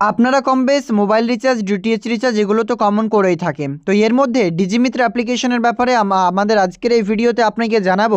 আপনারা কম বেশ mobile recharge DTH recharge এগুলো তো কমন করেই থাকে। তো এর মধ্যে ডিজিমিত্র অ্যাপ্লিকেশনের ব্যাপারে আমাদের আজকের এই ভিডিওতে আপনাকে জানাব,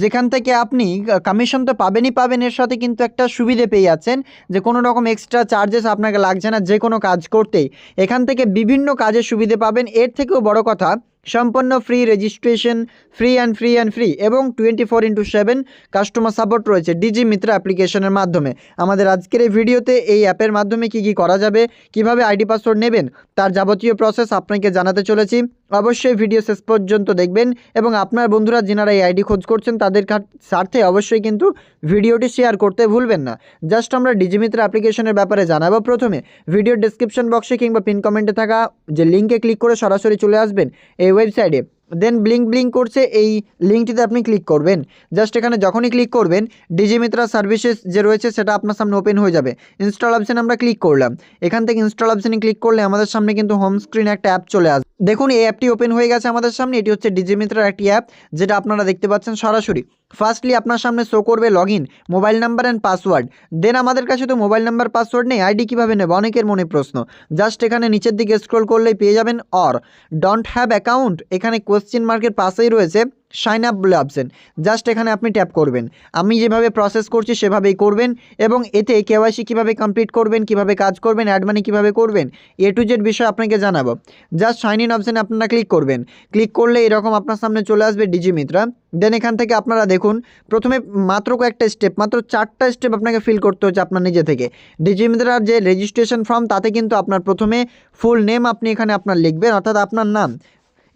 যেখান থেকে আপনি কমিশন তো পাবেনই পাবেন, এর সাথে কিন্তু একটা সুবিধে পেয়ে যাচ্ছেন যে কোনো রকম এক্সট্রা চার্জেস আপনাকে লাগছে না যে কোনো কাজ করতেই। এখান থেকে বিভিন্ন কাজের সুবিধে পাবেন। এর থেকেও বড় কথা সম্পূর্ণ free registration free and free and free এবং twenty four into seven customer support রয়েছে ডিজি মিত্র অ্যাপ্লিকেশনের মাধ্যমে। আমাদের আজকের এই ভিডিওতে এই অ্যাপের মাধ্যমে কি কি করা যাবে, কীভাবে আইডি পাসওয়ার্ড নেবেন, তার যাবতীয় প্রসেস আপনাকে জানাতে চলেছি। অবশ্যই ভিডিও শেষ পর্যন্ত দেখবেন এবং আপনার বন্ধুরা যেনারা এই আইডি খোঁজ করছেন, তাদের স্বার্থে অবশ্যই কিন্তু ভিডিওটি শেয়ার করতে ভুলবেন না। জাস্ট আমরা ডিজিমিত্র অ্যাপ্লিকেশনের ব্যাপারে জানাব প্রথমে। ভিডিওর ডেসক্রিপশন বক্সে কিংবা পিন কমেন্টে থাকা যে লিঙ্কে ক্লিক করে সরাসরি চলে আসবেন এই ওয়েবসাইটে দেন ব্লিঙ্ক ব্লিঙ্ক করছে, এই লিঙ্কটিতে আপনি ক্লিক করবেন। জাস্ট এখানে যখনই ক্লিক করবেন ডিজিমিত্রা সার্ভিসেস যে রয়েছে সেটা আপনার সামনে ওপেন হয়ে যাবে। ইনস্টল অপশানে আমরা ক্লিক করলাম। এখান থেকে ইনস্টল অপশানে ক্লিক করলে আমাদের সামনে কিন্তু হোম স্ক্রিনে একটা অ্যাপ চলে আসবে। দেখুন, এই অ্যাপটি ওপেন হয়ে গেছে আমাদের সামনে। এটি হচ্ছে ডিজিমিত্রার একটি অ্যাপ যেটা আপনারা দেখতে পাচ্ছেন সরাসরি। ফার্স্টলি আপনার সামনে শো করবে log mobile number and password then আমাদের কাছে তো মোবাইল নাম্বার পাসওয়ার্ড নেই আইডি কীভাবে নেব? অনেকের মনে প্রশ্ন। জাস্ট এখানে নিচের দিকে স্ক্রল করলেই পেয়ে যাবেন অর ডোন্ট হ্যাভ অ্যাকাউন্ট এখানে কোয়েশ্চেন মার্কের পাশেই রয়েছে। সাইন আপ বলে অপশন জাস্ট এখানে আপনি ট্যাপ করবেন। আমি যেভাবে প্রসেস করছি, সেভাবেই করবেন। এবং এতে কেওয়াইসি কীভাবে কমপ্লিট করবেন, কীভাবে কাজ করবেন অ্যাড মানি কীভাবে করবেন এ টু জেড বিষয় আপনাকে জানাব। জাস্ট সাইন ইন অপশানে আপনারা ক্লিক করবেন। ক্লিক করলে এরকম আপনার সামনে চলে আসবে ডিজিমিত্রা দেন এখান থেকে আপনারা দেখুন, প্রথমে মাত্র কয়েকটা স্টেপ মাত্র চারটা স্টেপ আপনাকে ফিল করতে হচ্ছে আপনার নিজে থেকে। ডিজি ডিজিমিত্রার যে রেজিস্ট্রেশন ফর্ম তাতে কিন্তু আপনার প্রথমে ফুল নেম আপনি এখানে আপনার লিখবেন, অর্থাৎ আপনার নাম।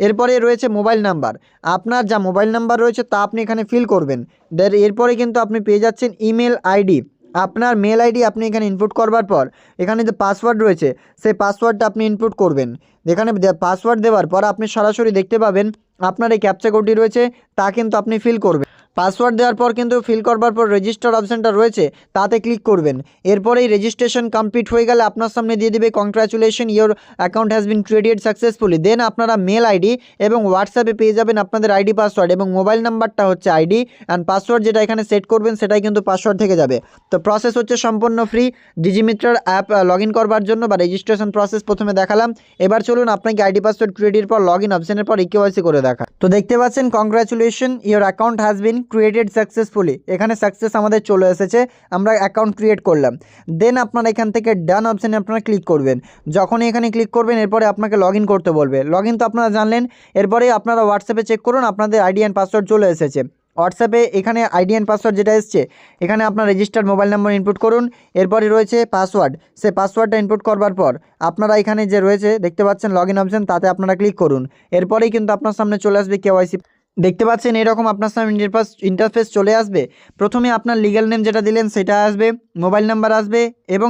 এরপরে রয়েছে মোবাইল নাম্বার। আপনার যা মোবাইল নাম্বার রয়েছে তা আপনি এখানে ফিল করবেন। দেন এরপরে কিন্তু আপনি পেয়ে যাচ্ছেন ইমেল আইডি আপনার মেল আইডি আপনি এখানে ইনপুট করবার পর, এখানে যে পাসওয়ার্ড রয়েছে, সেই পাসওয়ার্ডটা আপনি ইনপুট করবেন। এখানে পাসওয়ার্ড দেওয়ার পর আপনি সরাসরি দেখতে পাবেন, আপনার এই ক্যাপচা কোডটি রয়েছে, তা কিন্তু আপনি ফিল করবেন। পাসওয়ার্ড দেওয়ার পর কিন্তু ফিল করবার পর রেজিস্টার অপশানটা রয়েছে, তাতে ক্লিক করবেন। এরপরেই রেজিস্ট্রেশন কমপ্লিট হয়ে গেলে আপনার সামনে দিয়ে দেবে congratulation your account has been created successfully then আপনারা মেল আইডি এবং হোয়াটসঅ্যাপে পেয়ে যাবেন আপনাদের আইডি পাসওয়ার্ড এবং মোবাইল নাম্বারটা হচ্ছে আইডি অ্যান্ড পাসওয়ার্ড যেটা এখানে সেট করবেন, সেটাই কিন্তু পাসওয়ার্ড থেকে যাবে। তো প্রসেস হচ্ছে সম্পূর্ণ ফ্রি ডিজিমিটার অ্যাপ লগ করবার জন্য বা রেজিস্ট্রেশন প্রসেস প্রথমে দেখালাম। এবার চলুন আপনাকে আইডি পাসওয়ার্ড ক্রিয়েটের পর লগ ইন অপশনের পর ইকেওয়াইসি করে দেখা। তো দেখতে পাচ্ছেন congratulation your account has been created successfully এখানে সাকসেস আমাদের চলে এসেছে, আমরা অ্যাকাউন্ট ক্রিয়েট করলাম। দেন আপনারা এখান থেকে ডান অপশানে আপনারা ক্লিক করবেন। যখনই এখানে ক্লিক করবেন, এরপরে আপনাকে লগ করতে বলবে। লগ তো আপনারা জানলেন, এরপরে আপনারা হোয়াটসঅ্যাপে চেক করুন, আপনাদের আইডি অ্যান্ড পাসওয়ার্ড চলে এসেছে। হোয়াটসঅ্যাপে এখানে আইডি অ্যান্ড পাসওয়ার্ড যেটা এসছে, এখানে আপনার রেজিস্টার্ড মোবাইল নাম্বার ইনপুট করুন, এরপরে রয়েছে পাসওয়ার্ড সে পাসওয়ার্ডটা ইনপুট করবার পর, আপনারা এখানে যে রয়েছে, দেখতে পাচ্ছেন লগ ইন অপশন তাতে আপনারা ক্লিক করুন। এরপরেই কিন্তু আপনার সামনে চলে আসবে কেওয়াইসি দেখতে পাচ্ছেন, এরকম আপনার সামনে ইন্টারফেস ইন্টারফেস চলে আসবে। প্রথমে আপনার লিগ্যাল নেম যেটা দিলেন, সেটা আসবে মোবাইল নাম্বার আসবে এবং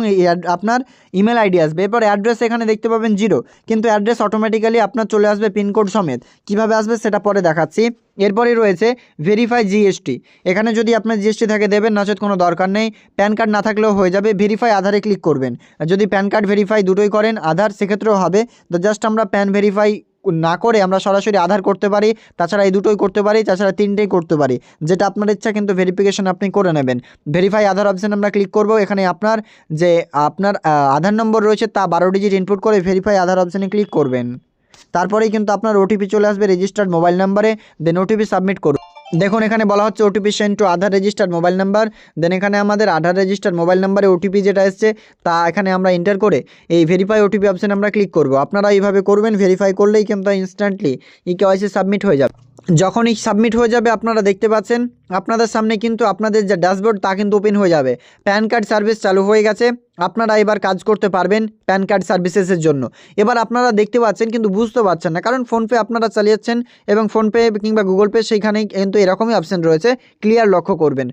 আপনার ইমেল আইডি আসবে। এরপর অ্যাড্রেস এখানে দেখতে পাবেন জিরো কিন্তু অ্যাড্রেস অটোমেটিক্যালি আপনার চলে আসবে পিনকোড সমেত। কীভাবে আসবে সেটা পরে দেখাচ্ছি। এরপরেই রয়েছে ভেরিফাই জিএসটি এখানে যদি আপনার জিএসটি থাকে দেবেন নচেত কোনো দরকার নেই। প্যান কার্ড না থাকলেও হয়ে যাবে ভেরিফাই আধারে ক্লিক করবেন। যদি প্যান কার্ড ভেরিফাই দুটোই করেন আধার সেক্ষেত্রেও হবে। তো জাস্ট আমরা প্যান ভেরিফাই না করে আমরা সরাসরি আধার করতে পারি, তাছাড়া এই দুটোই করতে পারি, তাছাড়া তিনটেই করতে পারি। যেটা আপনার ইচ্ছা কিন্তু ভেরিফিকেশন আপনি করে নেবেন। ভেরিফাই আধার অপশান আমরা ক্লিক করব, এখানে আপনার যে আপনার আধার নম্বর রয়েছে তা বারো ডিজিট ইনপুট করে ভেরিফাই আধার অপশানে ক্লিক করবেন। তারপরেই কিন্তু আপনার ওটিপি চলে আসবে রেজিস্টার্ড মোবাইল নাম্বারে দেন ওটিপি সাবমিট করুন। দেখুন, এখানে বলা হচ্ছে OTP send to Aadhaar registered mobile number then এখানে আমাদের আধার রেজিস্টার্ড মোবাইল নাম্বারে ওটিপি যেটা এসছে, তা এখানে আমরা এন্টার করে এই ভেরিফাই ওটিপি অপশানে আমরা ক্লিক করব। আপনারা এইভাবে করবেন ভেরিফাই করলেই কিন্তু ইনস্ট্যান্টলি ই কেওয়াইসি সাবমিট হয়ে যাবে। যখনই সাবমিট হয়ে যাবে, আপনারা দেখতে পাচ্ছেন, আপনাদের সামনে কিন্তু আপনাদের যে ড্যাশবোর্ড তা কিন্তু ওপেন হয়ে যাবে। প্যান কার্ড সার্ভিস চালু হয়ে গেছে, আপনারা এবার কাজ করতে পারবেন প্যান কার্ড সার্ভিসেসের জন্য। এবার আপনারা দেখতে পাচ্ছেন, কিন্তু বুঝতে পারছেন না, কারণ ফোনপে আপনারা চালিয়েছেন এবং ফোনপে কিংবা গুগল পে সেইখানেই কিন্তু এরকমই অপশান রয়েছে ক্লিয়ার লক্ষ্য করবেন।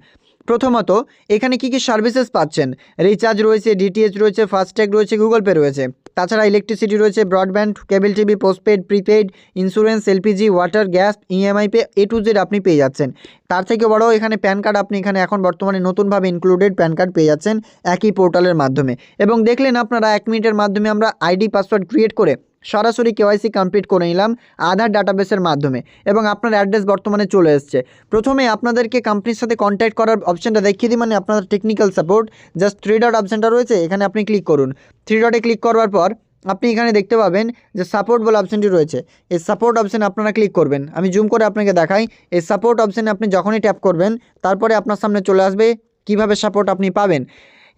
প্রথমত, এখানে কি কি সার্ভিসেস পাচ্ছেন? রিচার্জ রয়েছে ডিটিএইচ রয়েছে ফাস্ট্যাগ রয়েছে গুগল পে রয়েছে। তাছাড়া ইলেকট্রিসিটি রয়েছে broadband cable TV postpaid prepaid insurance LPG water gas EMI pay A to Z আপনি পেয়ে যাচ্ছেন। তার থেকে বড় এখানে প্যান কার্ড আপনি এখানে এখন বর্তমানে নতুনভাবে ইনক্লুডেড প্যান কার্ড পেয়ে যাচ্ছেন একই পোর্টালের মাধ্যমে। এবং দেখলেন আপনারা এক মিনিটের মাধ্যমে আমরা আইডি পাসওয়ার্ড ক্রিয়েট করে সরাসরি কেওয়াইসি কমপ্লিট করে নিলাম আধার ডাটাবেসের মাধ্যমে এবং আপনার অ্যাড্রেস বর্তমানে চলে এসছে। প্রথমে আপনাদেরকে কোম্পানির সাথে কন্ট্যাক্ট করার অপশানটা দেখিয়ে দিই মানে আপনাদের technical support just three dot অপশানটা রয়েছে, এখানে আপনি ক্লিক করুন। থ্রি ডটে ক্লিক করার পর আপনি এখানে দেখতে পাবেন যে সাপোর্ট বলে অপশানটি রয়েছে। এই সাপোর্ট অপশানে আপনারা ক্লিক করবেন। আমি জুম করে আপনাকে দেখাই, এই সাপোর্ট অপশানে আপনি যখনই ট্যাপ করবেন, তারপরে আপনার সামনে চলে আসবে কীভাবে সাপোর্ট আপনি পাবেন।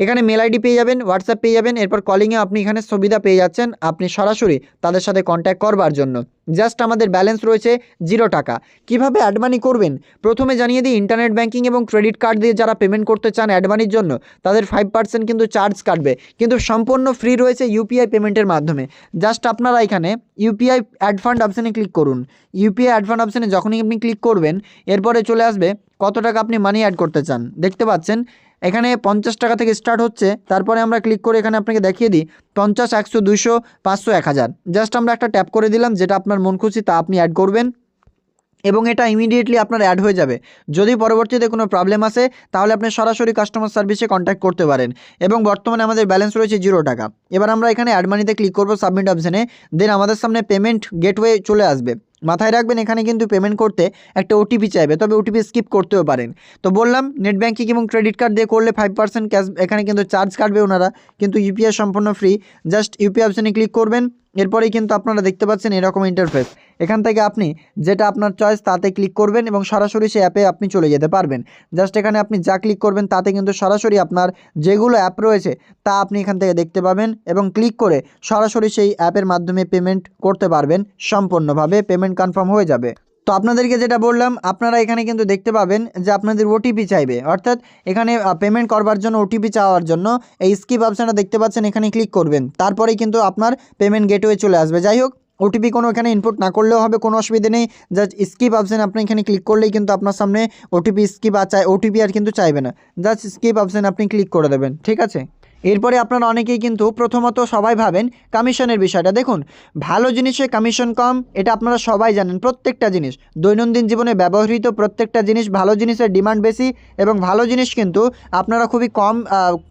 এখানে মেল আইডি পেয়ে যাবেন হোয়াটসঅ্যাপ পেয়ে যাবেন, এরপর কলিংয়ে আপনি এখানে সুবিধা পেয়ে যাচ্ছেন, আপনি সরাসরি তাদের সাথে কন্ট্যাক্ট করবার জন্য। জাস্ট আমাদের ব্যালেন্স রয়েছে জিরো টাকা। কীভাবে অ্যাড মানি করবেন? প্রথমে জানিয়ে দিই ইন্টারনেট ব্যাঙ্কিং এবং ক্রেডিট কার্ড দিয়ে যারা পেমেন্ট করতে চান অ্যাড মানির জন্য, তাদের ফাইভ পার্সেন্ট কিন্তু চার্জ কাটবে। কিন্তু সম্পূর্ণ ফ্রি রয়েছে ইউপিআই পেমেন্টের মাধ্যমে। জাস্ট আপনারা এখানে ইউপিআই অ্যাড ফান্ড অপশানে ক্লিক করুন। ইউপিআই অ্যাড ফান্ড অপশানে যখনই আপনি ক্লিক করবেন, এরপরে চলে আসবে কত টাকা আপনি মানি অ্যাড করতে চান। দেখতে পাচ্ছেন এখানে পঞ্চাশ টাকা থেকে স্টার্ট হচ্ছে। তারপরে আমরা ক্লিক করে এখানে আপনাকে দেখিয়ে দিই, পঞ্চাশ, একশো দুশো পাঁচশো, এক হাজার। জাস্ট আমরা একটা ট্যাপ করে দিলাম, যেটা আপনার মন খুশি তা আপনি অ্যাড করবেন। এবং এটা ইমিডিয়েটলি আপনার অ্যাড হয়ে যাবে। যদি পরবর্তীতে কোনো প্রবলেম আসে, তাহলে আপনি সরাসরি কাস্টমার সার্ভিসে কন্ট্যাক্ট করতে পারেন। এবং বর্তমানে আমাদের ব্যালেন্স রয়েছে জিরো টাকা। এবার আমরা এখানে অ্যাড মানিতে ক্লিক করব সাবমিট অপশানে দেন আমাদের সামনে পেমেন্ট গেটওয়ে চলে আসবে। মাথায় রাখবেন, এখানে কিন্তু পেমেন্ট করতে একটা ওটিপি চাইবে, তবে ওটিপি স্কিপ করতেও পারেন। তো বললাম নেট ব্যাঙ্কিং এবং ক্রেডিট কার্ড দিয়ে করলে ফাইভ পার্সেন্ট ক্যাশ এখানে কিন্তু চার্জ কাটবে ওনারা, কিন্তু ইউপিআই সম্পূর্ণ ফ্রি জাস্ট ইউপিআই অপশানে ক্লিক করবেন। এরপরেই কিন্তু আপনারা দেখতে পাচ্ছেন এরকম ইন্টারফেস এখান থেকে আপনি যেটা আপনার চয়েস তাতে ক্লিক করবেন এবং সরাসরি সেই অ্যাপে আপনি চলে যেতে পারবেন। জাস্ট এখানে আপনি যা ক্লিক করবেন তাতে কিন্তু সরাসরি আপনার যেগুলো অ্যাপ রয়েছে তা আপনি এখান থেকে দেখতে পাবেন এবং ক্লিক করে সরাসরি সেই অ্যাপের মাধ্যমে পেমেন্ট করতে পারবেন। সম্পূর্ণভাবে পেমেন্ট কনফার্ম হয়ে যাবে। তো আপনাদেরকে যেটা বললাম, আপনারা এখানে কিন্তু দেখতে পাবেন যে আপনাদের ওটিপি চাইবে। অর্থাৎ এখানে পেমেন্ট করবার জন্য ওটিপি চাওয়ার জন্য এই স্কিপ অপশানটা দেখতে পাচ্ছেন, এখানে ক্লিক করবেন। তারপরেই কিন্তু আপনার পেমেন্ট গেটওয়ে চলে আসবে। যাই হোক ওটিপি কোনো এখানে ইনপুট না করলেও হবে, কোনো অসুবিধা নেই। জাস্ট স্কিপ অপশান আপনি এখানে ক্লিক করলেই কিন্তু আপনার সামনে ওটিপি স্কিপ আর চাই ওটিপি আর কিন্তু চাইবে না। জাস্ট স্কিপ অপশান আপনি ক্লিক করে দেবেন, ঠিক আছে? এরপরে আপনারা অনেকেই কিন্তু প্রথমত সবাই ভাবেন কমিশনের বিষয়টা। দেখুন, ভালো জিনিসে কমিশন কম, এটা আপনারা সবাই জানেন প্রত্যেকটা জিনিস। দৈনন্দিন জীবনে ব্যবহৃত প্রত্যেকটা জিনিস ভালো জিনিসের ডিমান্ড বেশি এবং ভালো জিনিস কিন্তু আপনারা খুবই কম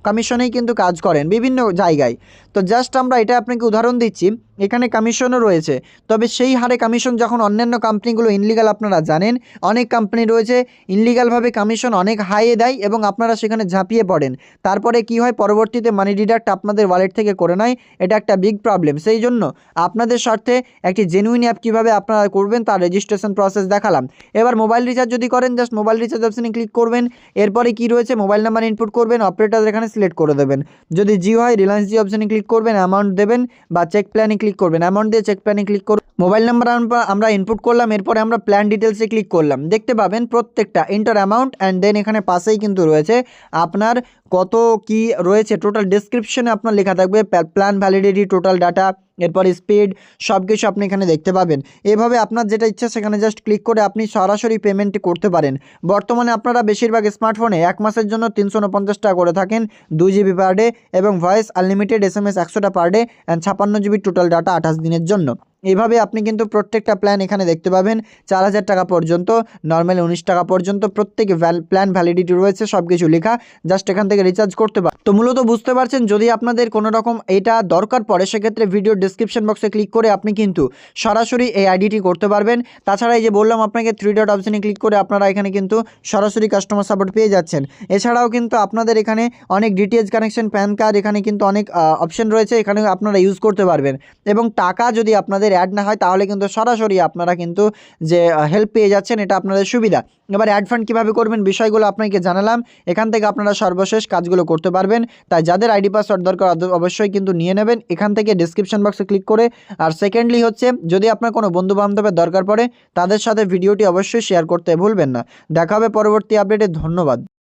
কমিশনেই কিন্তু কাজ করেন বিভিন্ন জায়গায়। তো জাস্ট আমরা এটা আপনাকে উদাহরণ দিচ্ছি, এখানে কমিশনও রয়েছে। তবে সেই হারে কমিশন যখন অন্যান্য কোম্পানিগুলো ইনলিগাল আপনারা জানেন, অনেক কোম্পানি রয়েছে ইনলিগালভাবে কমিশন অনেক হাইয়ে দেয় এবং আপনারা সেখানে ঝাঁপিয়ে পড়েন। তারপরে কি হয়? পরবর্তীতে মানি ডিডাক্ট আপনাদের ওয়ালেট থেকে করে নেয়, এটা একটা বিগ প্রবলেম সেই জন্য আপনাদের স্বার্থে একটি জেনুইন অ্যাপ কীভাবে আপনারা করবেন তার রেজিস্ট্রেশন প্রসেস দেখালাম। এবার মোবাইল রিচার্জ যদি করেন জাস্ট মোবাইল রিচার্জ অপশানে ক্লিক করবেন। এরপরে কি রয়েছে? মোবাইল নাম্বার ইনপুট করবেন অপারেটার এখানে সিলেক্ট করে দেবেন। যদি জিও হয় রিলায়েন্স জিও অপশানে ক্লিক করবেন অ্যামাউন্ট দেবেন বা চেক প্ল্যানে ক্লিক করবেন। অ্যামাউন্ট দিয়ে চেক প্ল্যানে ক্লিক করুন। মোবাইল নাম্বার আমরা ইনপুট করলাম, এরপরে আমরা প্ল্যান ডিটেলসে ক্লিক করলাম। দেখতে পাবেন প্রত্যেকটা ইন্টার অ্যামাউন্ট অ্যান্ড দেন এখানে পাশেই কিন্তু রয়েছে আপনার কত কি রয়েছে? টোটাল ডিসক্রিপশনে আপনার লেখা থাকবে। প্ল্যান ভ্যালিডিটি টোটাল ডাটা এরপর স্পিড সব কিছু আপনি এখানে দেখতে পাবেন। এভাবে আপনার যেটা ইচ্ছা সেখানে জাস্ট ক্লিক করে আপনি সরাসরি পেমেন্ট করতে পারেন। বর্তমানে আপনারা বেশিরভাগ স্মার্টফোনে এক মাসের জন্য তিনশো উনপঞ্চাশ টাকা করে থাকেন, দুই জিবি পার ডে এবং voice unlimited S M S একশোটা পার ডে অ্যান্ড ছাপান্ন জিবি টোটাল ডাটা আঠাশ দিনের জন্য। এইভাবে আপনি কিন্তু প্রত্যেকটা প্ল্যান এখানে দেখতে পাবেন, চার হাজার টাকা পর্যন্ত নর্মাল উনিশ টাকা পর্যন্ত, প্রত্যেকে প্ল্যান ভ্যালিডিটি রয়েছে সব কিছু লেখা জাস্ট এখান থেকে রিচার্জ করতে পার তো মূলত বুঝতে পারছেন, যদি আপনাদের কোনো রকম এটা দরকার পড়ে, সেক্ষেত্রে ভিডিও ডিসক্রিপশন বক্সে ক্লিক করে আপনি কিন্তু সরাসরি এই আইডিটি করতে পারবেন। তাছাড়া এই যে বললাম আপনাকে থ্রি ডট অপশানে ক্লিক করে আপনারা এখানে কিন্তু সরাসরি কাস্টমার সাপোর্ট পেয়ে যাচ্ছেন। এছাড়াও কিন্তু আপনাদের এখানে অনেক ডিটিএইচ কানেকশন প্যান কার্ড এখানে কিন্তু অনেক অপশন রয়েছে এখানে আপনারা ইউজ করতে পারবেন। এবং টাকা যদি আপনাদের অ্যাড না হয়, তাহলে কিন্তু সরাসরি আপনারা কিন্তু যে হেল্প পেয়ে যাচ্ছেন, এটা আপনাদের সুবিধা। এবার অ্যাড ফান্ড কীভাবে করবেন বিষয়গুলো আপনাকে জানালাম। এখান থেকে আপনারা সর্বশেষ কাজগুলো করতে পারবেন। তাই যাদের আইডি পাসওয়ার্ড দরকার অবশ্যই কিন্তু নিয়ে নেবেন। এখান থেকে ডিসক্রিপশন বক্সে ক্লিক করে। আর সেকেন্ডলি হচ্ছে, যদি আপনার কোনো বন্ধু বান্ধবের দরকার পড়ে, তাদের সাথে ভিডিওটি অবশ্যই শেয়ার করতে ভুলবেন না। দেখা হবে পরবর্তী আপডেটে ধন্যবাদ।